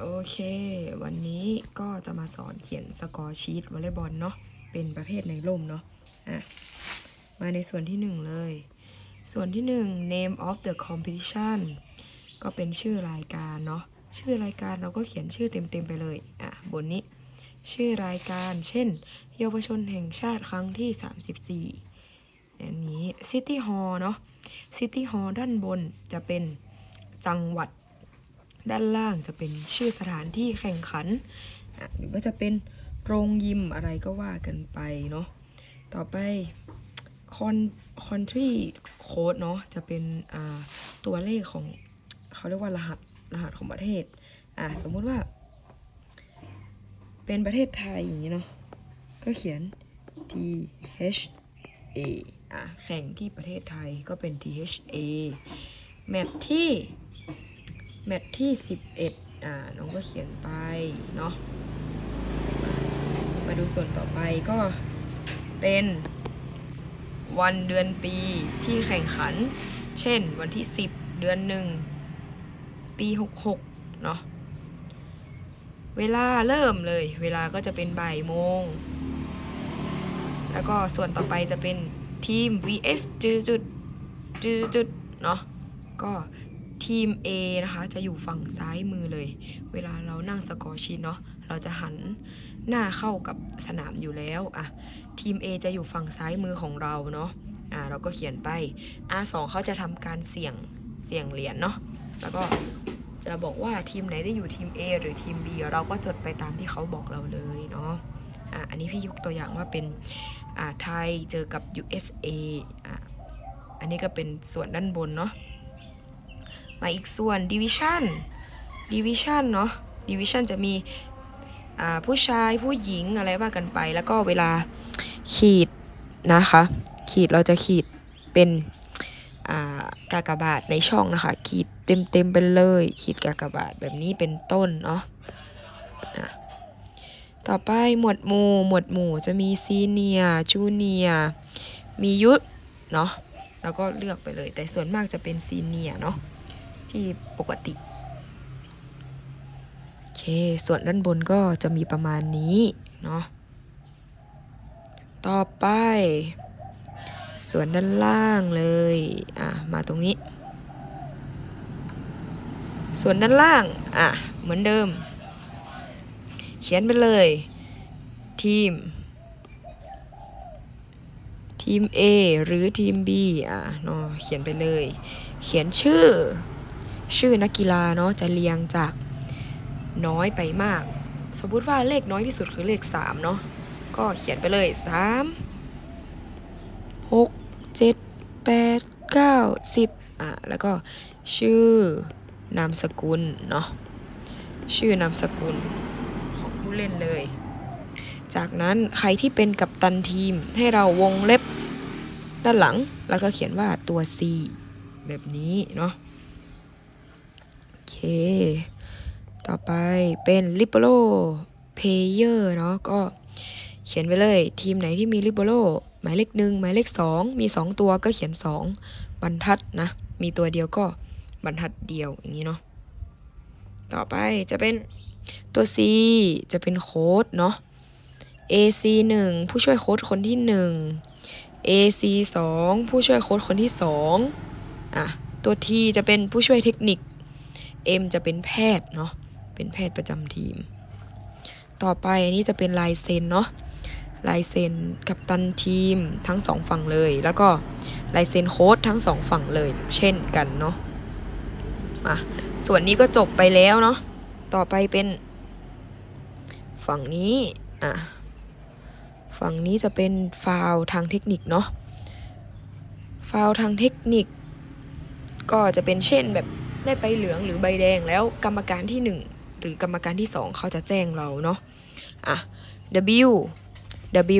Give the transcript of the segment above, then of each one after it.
โอเค วันนี้ก็จะมาสอนเขียนสกอร์ชีตวอลเลย์บอลเนาะ เป็นประเภทในร่มเนาะ อะ มาในส่วนที่หนึ่งเลย ส่วนที่หนึ่ง name of the competition ก็เป็นชื่อรายการเนาะ ชื่อรายการเราก็เขียนชื่อเต็มๆไปเลย อะ บนนี้ ชื่อรายการ เช่น เยาวชนแห่งชาติครั้งที่ 34อันนี้ City Hall เนาะ City Hall ด้านบนจะเป็นจังหวัด ด้านล่างจะเป็นชื่อสถานที่แข่งขันอะหรือว่าจะเป็นโรงยิมอะไรก็ว่ากันไปเนาะ ต่อไป con country code เนาะจะเป็นตัวเลขของเขาเรียกว่ารหัสรหัสของประเทศ อะสมมุติว่า เป็นประเทศไทยอย่างนี้เนาะ ก็เขียน T H A อะแข่งที่ประเทศไทยก็เป็น T H A แมตช์ที่ แมตช์ที่ 11 อ่า น้องก็เขียนไป เนาะ มาดูส่วนต่อไปก็เป็นวันเดือนปีที่แข่งขัน เช่น วันที่ 10 เดือนหนึ่ง ปี 66 เนาะ เวลาเริ่มเลย เวลาก็จะเป็นบ่ายโมง แล้วก็ส่วนต่อไปจะเป็นทีม vs จุดจุดจุดจุดเนาะ ก็ ทีม A นะคะ จะอยู่ฝั่งซ้ายมือเลย เวลาเรานั่งสกอร์ชีตเนาะเราจะหันหน้าเข้ากับสนามอยู่แล้วอะทีม A จะอยู่ฝั่งซ้ายมือของเราเนาะอ่าเราก็เขียนไป R2 เขาจะทำการเสี่ยงเสี่ยงเหรียญเนาะแล้วก็จะบอกว่าทีมไหนได้อยู่ทีม A หรือทีม B เราก็จดไปตามที่เขาบอกเราเลยเนาะอะอันนี้พี่ยกตัวอย่างว่าเป็นอ่าไทยเจอกับ USA อะอันนี้ก็เป็นส่วนด้านบนเนาะ มาอีกส่วน division division เนาะ division จะมีผู้ชายผู้หญิงอะไรว่ากันไป แล้วก็เวลาขีดนะคะ ขีดเราจะขีดเป็นกากบาทในช่องนะคะ ขีดเต็มเต็มไปเลย ขีดกากบาทแบบนี้เป็นต้นเนาะอะต่อไปหมวดหมู่หมวดหมู่จะมีซีเนียจูเนียมียุทธเนาะแล้วก็เลือกไปเลย แต่ส่วนมากจะเป็นซีเนียเนาะ ที่ปกติ โอเค ส่วนด้านบนก็จะมีประมาณนี้เนาะ ต่อไป ส่วนด้านล่างเลย อะ มาตรงนี้ ส่วนด้านล่าง อะ เหมือนเดิม เขียนไปเลย ทีมทีม A หรือทีม B อะเนาะเขียนไปเลย เขียนชื่อ ชื่อนักกีฬาเนาะจะเรียงจากน้อยไปมาก สมมุติว่าเลขน้อยที่สุดคือเลขสามเนาะก็เขียนไปเลยสามหกเจ็ดแปดเก้าสิบอะแล้วก็ชื่อนามสกุลเนาะชื่อนามสกุลของผู้เล่นเลย จากนั้นใครที่เป็นกัปตันทีมให้เราวงเล็บด้านหลังแล้วก็เขียนว่าตัว C แบบนี้เนาะ เค ต่อไปเป็น libero player เนาะก็เขียนไปเลยทีมไหนที่มี libero หมายเลขหนึ่งหมายเลขสองมีสองตัวก็เขียนสองบรรทัดนะ มีตัวเดียวก็บรรทัดเดียวอย่างนี้เนาะต่อไปจะเป็นตัว C จะเป็นโค้ดเนาะ AC 1 ผู้ช่วยโค้ดคนที่ 1 AC 2 ผู้ช่วยโค้ดคนที่ 2 อะ ตัว T จะเป็นผู้ช่วยเทคนิค M จะเป็นแพทย์เนาะเป็นแพทย์ประจำทีม ต่อไปอันนี้จะเป็นลายเซ็นเนาะลายเซ็นกับตันทีมทั้งสองฝั่งเลย แล้วก็ลายเซ็นโค้ดทั้งสองฝั่งเลย เช่นกันเนาะมาส่วนนี้ก็จบไปแล้วเนาะต่อไปเป็นฝั่งนี้อะฝั่งนี้จะเป็นฟาวทางเทคนิคเนาะฟาวทางเทคนิค ก็จะเป็นเช่นแบบ ได้ใบเหลืองหรือใบแดงแล้วกรรมการที่ 1 หรือกรรมการที่ 2 เขาจะแจ้งเราเนาะอะ W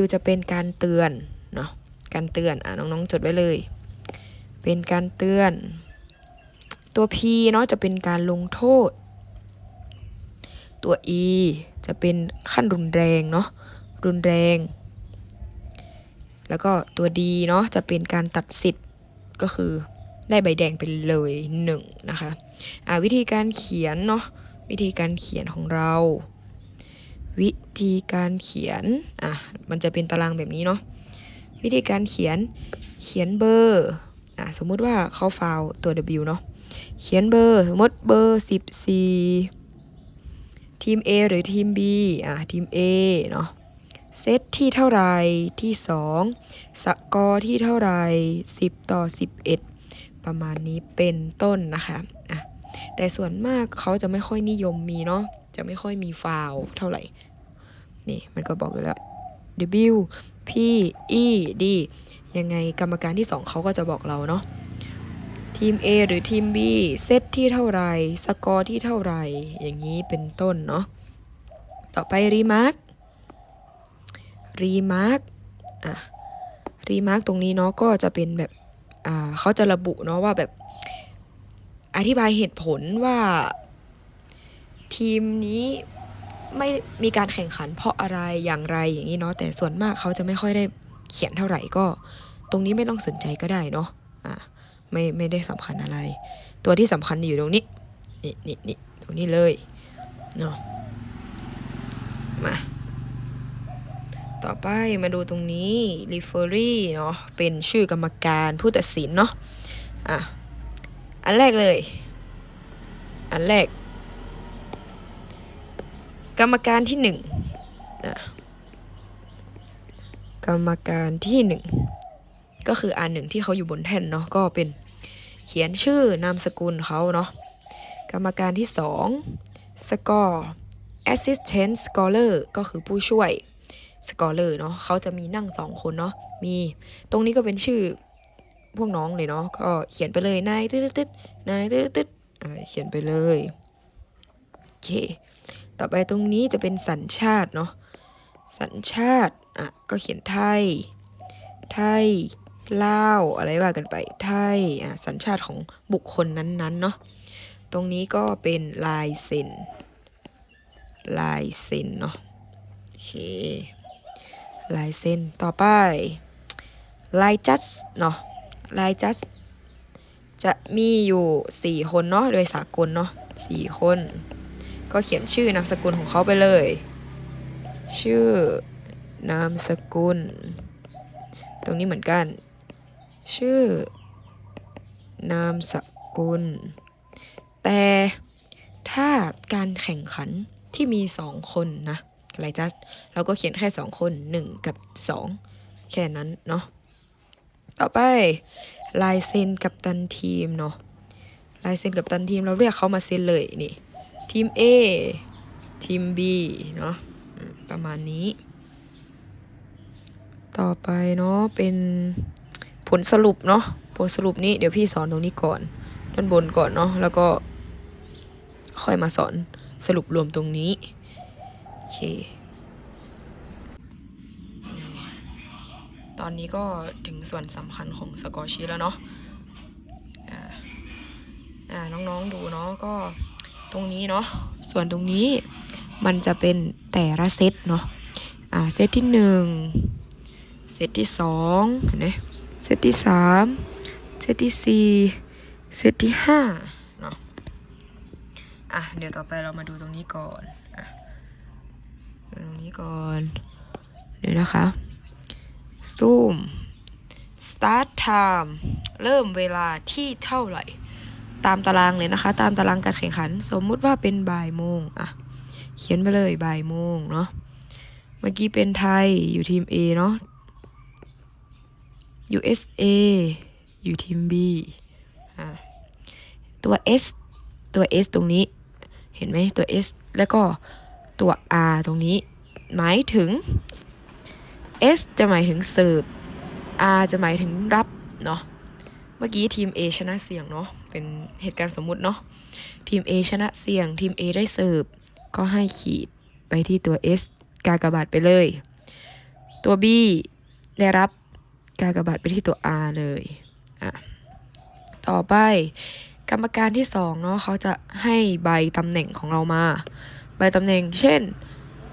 W จะเป็นการเตือนเนาะการเตือนอะน้องๆจดไว้เลย เป็นการเตือน ตัว P เนาะจะเป็นการลงโทษ ตัว E จะเป็นขั้นรุนแรงเนาะรุนแรง แล้วก็ตัวดีเนาะจะเป็นการตัดสิทธิ์ก็คือ ได้ใบแดงไปเลยหนึ่งนะคะอ่าวิธีการเขียนเนาะวิธีการเขียนของเรา วิธีการเขียนอะมันจะเป็นตารางแบบนี้เนาะวิธีการเขียนเขียนเบอร์อะสมมุติว่าเขาฟาวตัว W เนาะเขียนเบอร์สมมติเบอร์14 ทีม A หรือทีม B อะทีม A เนาะเซตที่เท่าไหรที่ 2 สกอร์ที่เท่าไหร10 ต่อ 11 ประมาณนี้เป็นต้นนะคะอะแต่ส่วนมากเขาจะไม่ค่อยนิยมมีเนาะจะไม่ค่อยมีฟาวเท่าไหร่ นี่มันก็บอกอยู่แล้ว W P E D ยังไงกรรมการที่ 2เขาก็จะบอกเราเนาะทีม A หรือทีม B เซตที่เท่าไหรสกอร์ที่เท่าไหรอย่างนี้เป็นต้นเนาะต่อไปรีมาร์ครีมาร์คอะรีมาร์คตรงนี้เนาะก็จะเป็นแบบ เขาจะระบุเนาะว่าแบบอธิบายเหตุผลว่าทีมนี้ไม่มีการแข่งขันเพราะอะไรอย่างไรอย่างนี้เนาะแต่ส่วนมากเขาจะไม่ค่อยได้เขียนเท่าไหร่ก็ ตรงนี้ไม่ต้องสนใจก็ได้เนาะอ่าไม่ไม่ได้สำคัญอะไร ตัวที่สำคัญอยู่ตรงนี้นี่นี่นี่ตรงนี้เลยเนาะมา ต่อไปมาดูตรงนี้ referee เนาะเป็นชื่อกรรมการผู้ตัดสินเนาะอะอันแรกเลย อันแรก กรรมการที่หนึ่งนะกรรมการที่หนึ่งก็คืออันหนึ่งที่เขาอยู่บนแท่นเนาะก็เป็นเขียนชื่อนามสกุลเขาเนาะกรรมการที่สอง score assistant scholar ก็คือผู้ช่วย scholar เนาะเขาจะมีนั่งสองคนเนาะมีตรงนี้ก็เป็นชื่อพวกน้องเลยเนาะก็เขียนไปเลยนายตึ๊ดตึ๊ดนายตึ๊ดตึ๊ดอะไรเขียนไปเลยโอเคต่อไปตรงนี้จะเป็นสัญชาติเนาะสัญชาติอะก็เขียนไทย ไทยลาวอะไรว่ากันไปไทยอะสัญชาติของบุคคลนั้นๆเนาะตรงนี้ก็เป็นลายเซ็นลายเซ็นเนาะโอเค ลายเซ็นต่อไปลายจัสเนาะลายจัสจะมีอยู่สี่คนเนาะโดยสากลเนาะสี่คน ก็เขียนชื่อนามสกุลของเขาไปเลย ชื่อนามสกุล ตรงนี้เหมือนกัน ชื่อนามสกุล แต่ถ้าการแข่งขันที่มีสองคนนะ ไรจ๊ะเราก็เขียนแค่สองคนหนึ่งกับสองแค่นั้นเนาะต่อไปลายเซ็นกับตันทีมเนาะลายเซ็นกับตันทีมเราเรียกเขามาเซ็นเลยนี่ทีม A ทีม B เนาะประมาณนี้ ต่อไปเนาะเป็นผลสรุปเนาะผลสรุปนี้เดี๋ยวพี่สอนตรงนี้ก่อน ด้านบนก่อนเนาะแล้วก็ค่อยมาสอนสรุปรวมตรงนี้ เค ตอนนี้ก็ถึงส่วนสำคัญของสกอร์ชีแล้วเนาะอ่าน้องๆดูเนาะก็ตรงนี้เนาะส่วนตรงนี้มันจะเป็นแต่ละเซตเนาะอ่าเซตที่หนึ่งเซตที่สองเห็นไหมเซตที่สามเซตที่สี่เซตที่ห้าเนาะอะเดี๋ยวต่อไปเรามาดูตรงนี้ก่อน ตรงนี้ก่อน เดี๋ยวนะคะ ซูม start time เริ่มเวลาที่เท่าไหร่ ตามตารางเลยนะคะ ตามตารางการแข่งขัน สมมุติว่าเป็นบ่ายโมงอะ เขียนไปเลยบ่ายโมงเนาะ เมื่อกี้เป็นไทยอยู่ทีม A เนาะ USA อยู่ทีม B อะ ตัว S ตัว S ตรงนี้ เห็นไหมตัว S แล้วก็ ตัว R ตรงนี้ หมายถึง S จะหมายถึงเสิร์ฟ R จะหมายถึงรับเนาะ เมื่อกี้ทีม A ชนะเสี่ยงเนาะ เป็นเหตุการณ์สมมุติเนาะ ทีม A ชนะเสี่ยง ทีม A ได้เสิร์ฟก็ให้ขีดไปที่ตัว S กากบาทไปเลย ตัว B ได้รับกากบาทไปที่ตัว R เลย อะ ต่อไปกรรมการที่สองเนาะเขาจะให้ใบตำแหน่งของเรามา ใบตำแหน่ง เช่น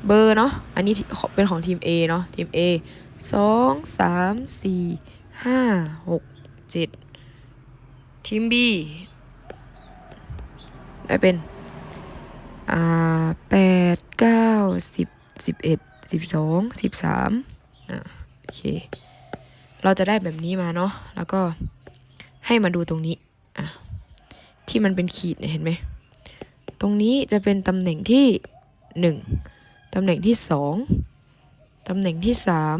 เบอร์เนาะ อันนี้เป็นของทีม A เนาะ ทีม A สองสามสี่ห้าหกเจ็ดทีม B ได้เป็น อ่าแปดเก้าสิบสิบเอ็ดสิบสองสิบสามอ่าโอเค เราจะได้แบบนี้มาเนาะ แล้วก็ให้มาดูตรงนี้ อะ ที่มันเป็นขีดเนี่ยเห็นไหม ตรงนี้จะเป็นตำแหน่งที่หนึ่งตำแหน่งที่สองตำแหน่งที่สาม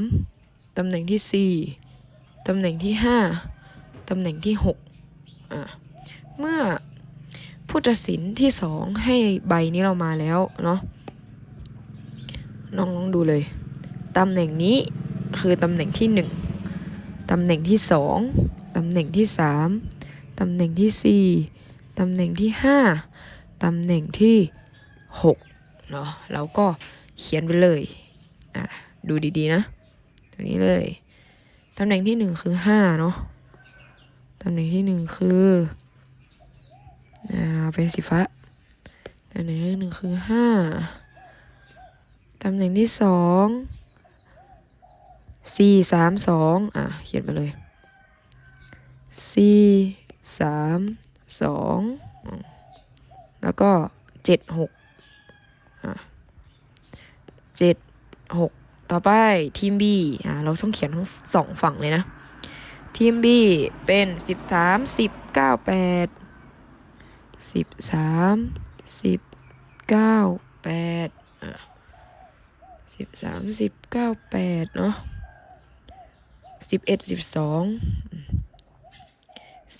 ตำแหน่งที่สี่ตำแหน่งที่ห้าตำแหน่งที่หกอะเมื่อผู้ตัดสินที่สองให้ใบนี้เรามาแล้วเนาะน้องลองดูเลย ตำแหน่งนี้คือตำแหน่งที่หนึ่งตำแหน่งที่สองตำแหน่งที่สามตำแหน่งที่สี่ตำแหน่งที่ห้า ตำแหน่งที่ 6 เนาะแล้วก็เขียนไปเลย อะ ดูดีๆนะ ตรงนี้เลย ตำแหน่งที่หนึ่งคือ 5 เนาะตำแหน่งที่หนึ่งคือ อ่า เป็นสีฟ้า ตำแหน่งที่หนึ่งคือห้าตำแหน่งที่สองสี่สามสองอะ เขียนไปเลยสี่สามสอง แล้วก็เจ็ดหกเจ็ดหกต่อไปทีม B อะเราต้องเขียนทั้งสองฝั่งเลยนะ ทีม B เป็นสิบสามสิบเก้าแปดสิบสามสิบเก้าแปดอะสิบสามสิบเก้าแปดเนาะสิบเอ็ดสิบสอง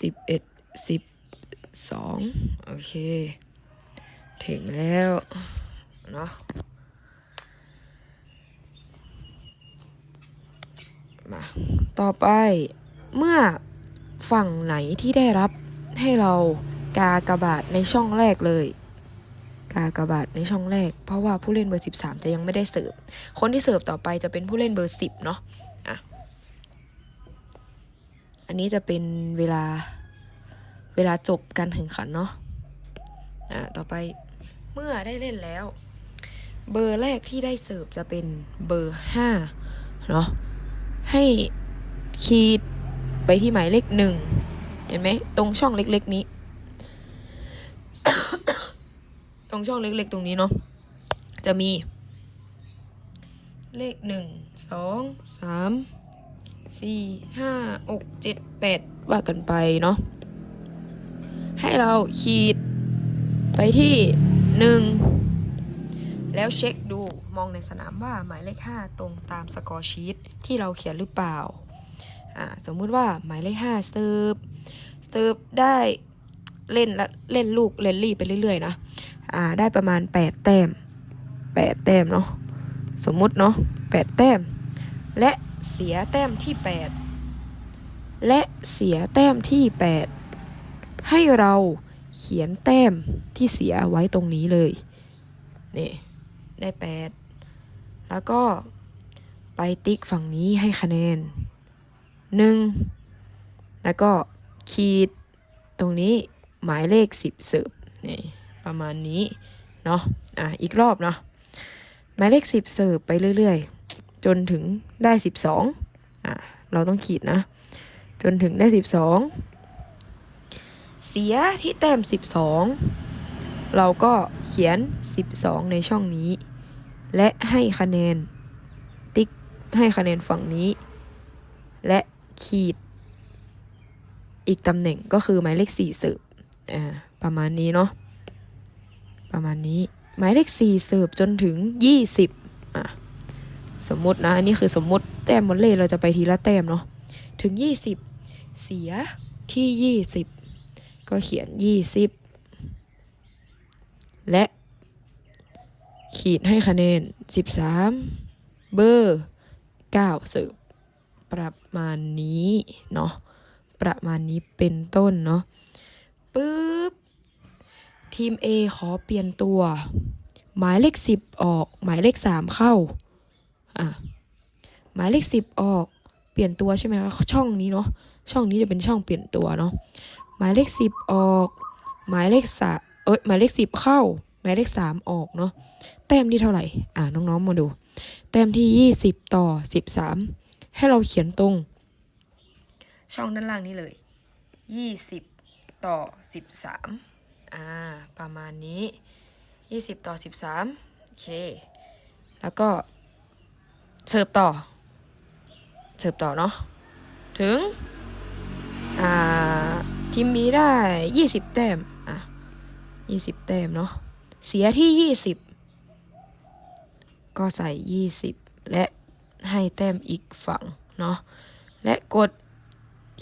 สิบเอ็ดสิบสองโอเค ถึงแล้วเนาะมาต่อไปเมื่อฝั่งไหนที่ได้รับให้เรากากระบาดในช่องแรกเลย กากระบาดในช่องแรก เพราะว่าผู้เล่นเบอร์ 13 จะยังไม่ได้เสิร์ฟคนที่เสิร์ฟต่อไปจะเป็นผู้เล่นเบอร์ 10 เนาะอะอันนี้จะเป็นเวลาเวลาจบการแข่งขันเนาะอ่าต่อไป เมื่อได้เล่นแล้ว เบอร์แรกที่ได้เสิร์ฟจะเป็นเบอร์ห้าเนาะให้คีดไปที่หมายเลขหนึ่งเห็นไหมตรงช่องเล็กๆนี้ ตรงช่องเล็กๆตรงนี้เนาะจะมี เลขหนึ่งสองสามสี่ห้าหกเจ็ดแปดว่ากันไปเนาะให้เราขีดไปที่ หนึ่งแล้วเช็คดูมองในสนามว่าหมายเลขห้าตรงตามสกอร์ชีตที่เราเขียนหรือเปล่าอ่าสมมุติว่าหมายเลขห้าเซิร์ฟ เซิร์ฟได้เล่นละเล่นลูกเล่นลี่ไปเรื่อยๆนะอ่าได้ประมาณ 8 แต้ม 8 แต้มเนาะสมมุติเนาะ8 แต้ม และเสียแต้มที่ 8 และเสียแต้มที่ 8 ให้เรา เขียนแต้มที่เสียไว้ตรงนี้เลย นี่ ได้แปดแล้วก็ไปติ๊กฝั่งนี้ให้คะแนนหนึ่งแล้วก็ขีดตรงนี้หมายเลขสิบเสิร์ฟนี่ประมาณนี้เนาะอะอีกรอบเนาะหมายเลขสิบเสิร์ฟไปเรื่อยๆ จนถึงได้สิบสองอะเราต้องขีดนะ จนถึงได้สิบสอง เสียที่แต้ม 12 เราก็เขียน 12 ในช่องนี้ และให้คะแนน ติ๊กให้คะแนนฝั่งนี้ และขีด อีกตำแหน่งก็คือหมายเลข4เสิร์ฟอ่าประมาณนี้เนาะประมาณนี้หมายเลข4เสิร์ฟจนถึง 20อะสมมตินะอันนี้คือสมมติแต้มบอลเล่เราจะไปทีละแต้มเนาะถึง 20 เสียที่ 20 ก็เขียน20และขีดให้คะแนน 13 เบอร์9เสิร์ฟประมาณนี้เนาะประมาณนี้เป็นต้นเนาะปึ๊บ ทีม A ขอเปลี่ยนตัว หมายเลข 10 ออก หมายเลข 3 เข้าอะหมายเลข 10 ออก เปลี่ยนตัวใช่ไหมคะช่องนี้เนาะช่องนี้จะเป็นช่องเปลี่ยนตัวเนาะ มายเลขสิบออก หมายเลขสาเอ้ยหมายเลขสิบเข้า หมายเลขสามออกเนาะแต้มที่เท่าไหร่ อ่าน้องๆมาดู แต้มที่ยี่สิบต่อสิบสามให้เราเขียนตรง ช่องด้านล่างนี้เลยยี่สิบต่อสิบสามอ่าประมาณนี้ยี่สิบต่อสิบสามโอเค แล้วก็เสิร์ฟต่อ เสิร์ฟต่อเนาะถึง อ่า ทีมบีได้ยี่สิบแต้ม อะยี่สิบแต้มเนาะ เสียที่ยี่สิบ ก็ใส่ยี่สิบและให้แต้มอีกฝั่งเนาะ และกด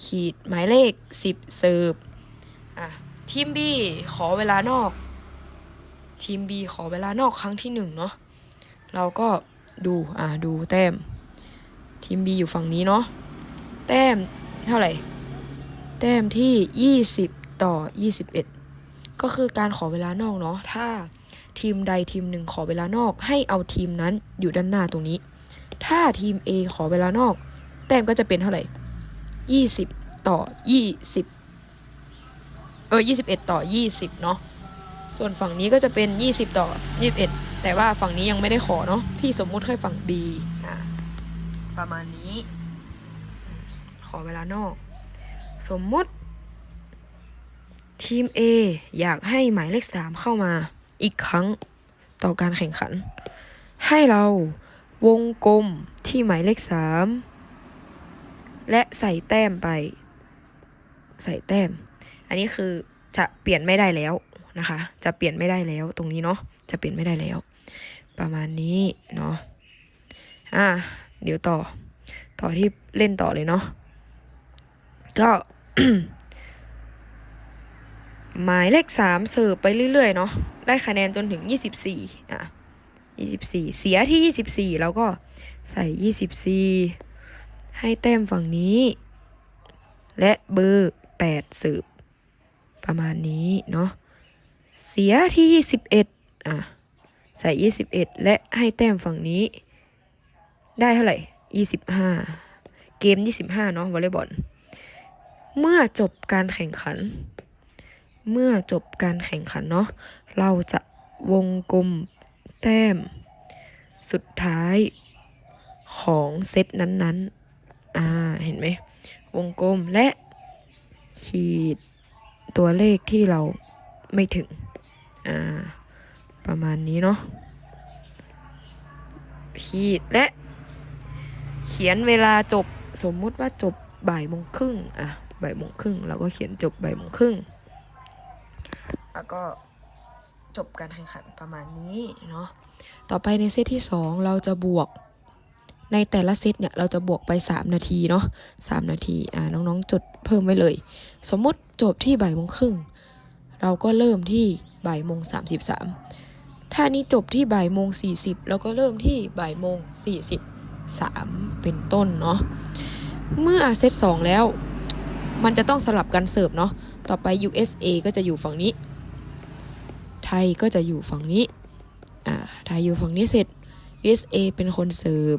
ขีดหมายเลขสิบเสิร์ฟ อะ ทีมบีขอเวลานอก ทีม B ขอเวลานอกครั้งที่หนึ่งเนาะ เราก็ดู อ่าดูแต้ม ทีม B อยู่ฝั่งนี้เนาะ แต้มเท่าไหร่ แต้มที่ 20 ต่อ 21 ก็คือการขอเวลานอกเนาะถ้าทีมใดทีมหนึ่งขอเวลานอกให้เอาทีมนั้นอยู่ด้านหน้าตรงนี้ ถ้าทีม A ขอเวลานอก แต้มก็จะเป็นเท่าไหร่ 20 ต่อ 20 เออ 21 ต่อ 20 เนาะส่วนฝั่งนี้ก็จะเป็น 20 ต่อ 21 แต่ว่าฝั่งนี้ยังไม่ได้ขอเนาะพี่สมมุติแค่ฝั่ง B อะประมาณนี้ ขอเวลานอก สมมติ ทีม A อยากให้หมายเลข 3 เข้ามาอีกครั้งต่อการแข่งขัน ให้เราวงกลมที่หมายเลข 3 และใส่แต้มไป ใส่แต้ม อันนี้คือจะเปลี่ยนไม่ได้แล้วนะคะ จะเปลี่ยนไม่ได้แล้วตรงนี้เนาะจะเปลี่ยนไม่ได้แล้ว ประมาณนี้เนาะอะเดี๋ยวต่อต่อที่เล่นต่อเลยเนาะ ก็ หมายเลขสามเสิร์ฟไปเรื่อยๆเนาะได้คะแนนจนถึงยี่สิบสี่อะยี่สิบสี่เสียที่ยี่สิบสี่แล้วก็ใส่ยี่สิบสี่ให้แต้มฝั่งนี้ และเบอร์แปดเสิร์ฟประมาณนี้เนาะเสียที่ยี่สิบเอ็ดอะใส่ยี่สิบเอ็ดและให้แต้มฝั่งนี้ ได้เท่าไหร่ยี่สิบห้าเกมยี่สิบห้าเนาะวอลเลย์บอล เมื่อจบการแข่งขัน เมื่อจบการแข่งขันเนาะเราจะวงกลมแต้ม สุดท้ายของเซตนั้นๆ อ่า เห็นไหม วงกลมและขีดตัวเลขที่เราไม่ถึง อ่า ประมาณนี้เนาะ ขีดและ เขียนเวลาจบ สมมุติว่าจบบ่ายโมงครึ่ง อะ บ่ายโมงครึ่งเราก็เขียนจบบ่ายโมงครึ่งแล้วก็จบการแข่งขันประมาณนี้เนาะต่อไปในเซตที่สองเราจะบวกในแต่ละเซตเนี่ยเราจะบวกไป 3 นาทีเนาะ3นาทีอ่าน้องๆจดเพิ่มไว้เลย สมมุติจบที่บ่ายโมงครึ่งเราก็เริ่มที่บ่ายโมงสามสิบสามถ้านี้จบที่บ่ายโมงสี่สิบเราก็เริ่มที่บ่ายโมงสี่สิบสามเป็นต้นเนาะเมื่อเซตสองแล้ว มันจะต้องสลับกันเสิร์ฟเนาะ ต่อไป USA ก็จะอยู่ฝั่งนี้ ไทยก็จะอยู่ฝั่งนี้ อ่า ไทยอยู่ฝั่งนี้เสร็จ USA เป็นคนเสิร์ฟ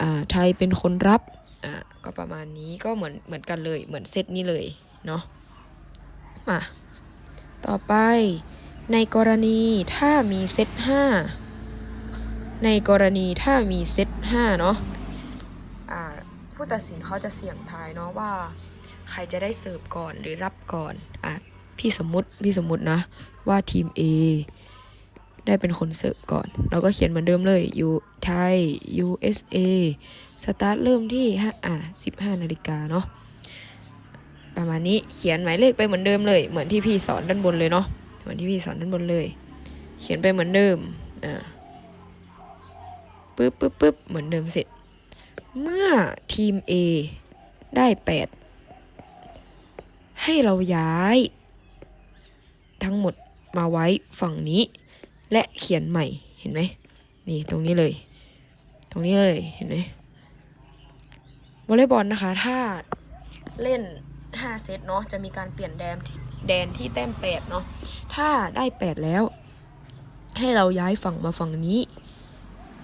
อ่า ไทยเป็นคนรับ อ่า ก็ประมาณนี้ ก็เหมือนเหมือนกันเลย เหมือนเซตนี้เลยเนาะมาต่อไป ในกรณีถ้ามีเซตห้าในกรณีถ้ามีเซตห้าเนาะ ผู้ตัดสินเขาจะเสี่ยงทายเนาะว่า ใครจะได้เสิร์ฟก่อนหรือรับก่อนอะพี่สมมติพี่สมมตินะ ว่าทีม A ได้เป็นคนเสิร์ฟก่อน เราก็เขียนเหมือนเดิมเลย U ไทย USA สตาร์ทเริ่มที่ห้าอะ15นาฬิกาเนาะประมาณนี้เขียนหมายเลขไปเหมือนเดิมเลยเหมือนที่พี่สอนด้านบนเลยเนาะเหมือนที่พี่สอนด้านบนเลย เขียนไปเหมือนเดิมอ่าปึ๊บปึ๊บปึ๊บเหมือนเดิมเสร็จ เมื่อทีม A ได้ 8 ให้เราย้าย ทั้งหมดมาไว้ฝั่งนี้ และเขียนใหม่เห็นไหมนี่ตรงนี้เลย ตรงนี้เลยเห็นไหมวอลเลย์บอลนะคะ ถ้าเล่น 5 เซตเนาะจะมีการเปลี่ยนแดนแดนที่แต้ม 8 เนาะถ้าได้ 8 แล้ว ให้เราย้ายฝั่งมาฝั่งนี้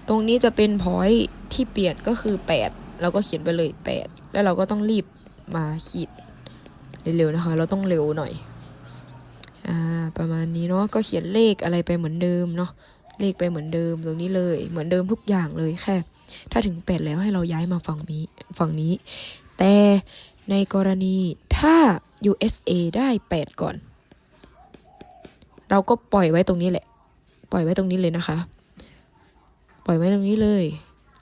ตรงนี้จะเป็นพอย ที่เปลี่ยนก็คือ8เราก็เขียนไปเลย 8 แล้วเราก็ต้องรีบมาขีดเร็วๆนะคะ เราต้องเร็วหน่อยอ่าประมาณนี้เนาะก็เขียนเลขอะไรไปเหมือนเดิมเนาะเลขไปเหมือนเดิมตรงนี้เลยเหมือนเดิมทุกอย่างเลยแค่ ถ้าถึง 8 แล้วให้เราย้ายมาฝั่งนี้ฝั่งนี้ แต่ในกรณีถ้า USA ได้ 8 ก่อน เราก็ปล่อยไว้ตรงนี้แหละ ปล่อยไว้ตรงนี้เลยนะคะ ปล่อยไว้ตรงนี้เลย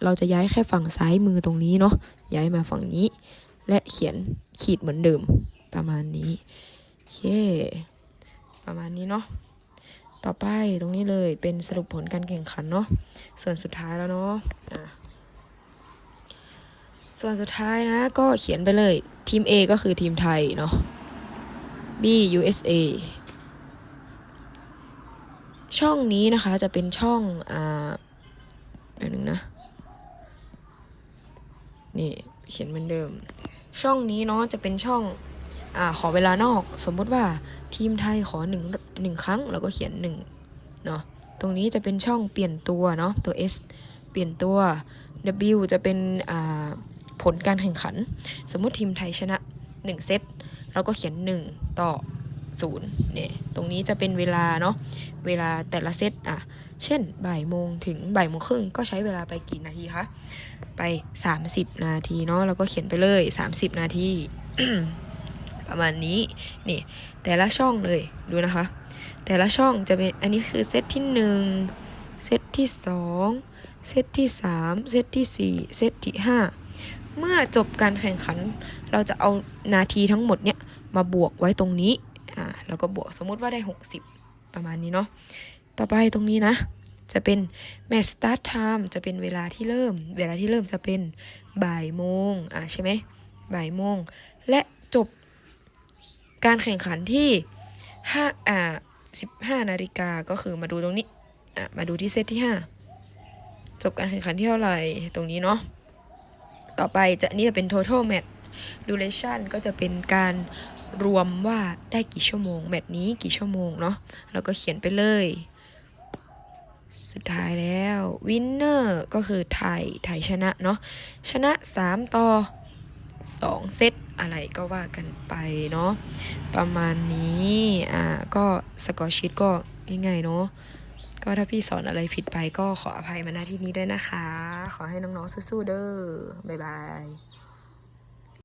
เราจะย้ายแค่ฝั่งซ้ายมือตรงนี้เนาะย้ายมาฝั่งนี้ และเขียนขีดเหมือนเดิมประมาณนี้โอเค ประมาณนี้เนาะต่อไปตรงนี้เลยเป็นสรุปผลการแข่งขันเนาะส่วนสุดท้ายแล้วเนาะะส่วนสุดท้ายนะก็เขียนไปเลยทีม A ก็คือทีมไทยเนาะ B USA ช่องนี้นะคะจะเป็นช่อง อ่าแป๊บนึงนะ นี่เขียนเหมือนเดิม ช่องนี้เนาะจะเป็นช่องอ่าขอเวลานอก สมมุติว่าทีมไทยขอหนึ่งหนึ่งครั้งเราก็เขียนหนึ่งเนาะตรงนี้จะเป็นช่องเปลี่ยนตัวเนาะตัว S เปลี่ยนตัว W จะเป็นอ่าผลการแข่งขัน สมมุติทีมไทยชนะ 1 เซตเราก็เขียน 1 ต่อ 0เนี่ยตรงนี้จะเป็นเวลาเนาะเวลาแต่ละเซตอะเช่นบ่ายโมงถึงบ่ายโมงครึ่งก็ใช้เวลาไปกี่นาทีคะไป 30 นาทีเนาะแล้วก็เขียนไปเลย 30 นาทีประมาณนี้นี่แต่ละช่องเลยดูนะคะ แต่ละช่องจะเป็นอันนี้คือเซตที่1เซตที่2เซตที่3เซตที่4เซตที่5เมื่อจบการแข่งขัน เราจะเอานาทีทั้งหมดเนี่ยมาบวกไว้ตรงนี้ อ่าแล้วก็บวกสมมุติว่าได้ 60 ประมาณนี้เนาะต่อไปตรงนี้นะ จะเป็น match start time จะเป็นเวลาที่เริ่ม เวลาที่เริ่มจะเป็นบ่ายโมงอ่าใช่ไหมบ่ายโมง และจบการแข่งขันที่ห้าอ่าสิบห้านาฬิกาก็คือมาดูตรงนี้อะมาดูที่เซตที่ห้าจบการแข่งขันที่เท่าไหร่ตรงนี้เนาะต่อไปจะนนี่จะเป็น total match duration ก็จะเป็นการ รวมว่าได้กี่ชั่วโมงแมตช์นี้กี่ชั่วโมงเนาะแล้วก็เขียนไปเลย สุดท้ายแล้ววินเนอร์ก็คือไทยไทยชนะเนาะชนะ 3 ต่อ 2 เซตอะไรก็ว่ากันไปเนาะประมาณนี้อ่าก็สกอร์ชีตก็ง่ายๆเนาะก็ถ้าพี่สอนอะไรผิดไปก็ขออภัยมาณที่นี้ด้วยนะคะ ขอให้น้องๆสู้ๆเด้อบ๊ายบาย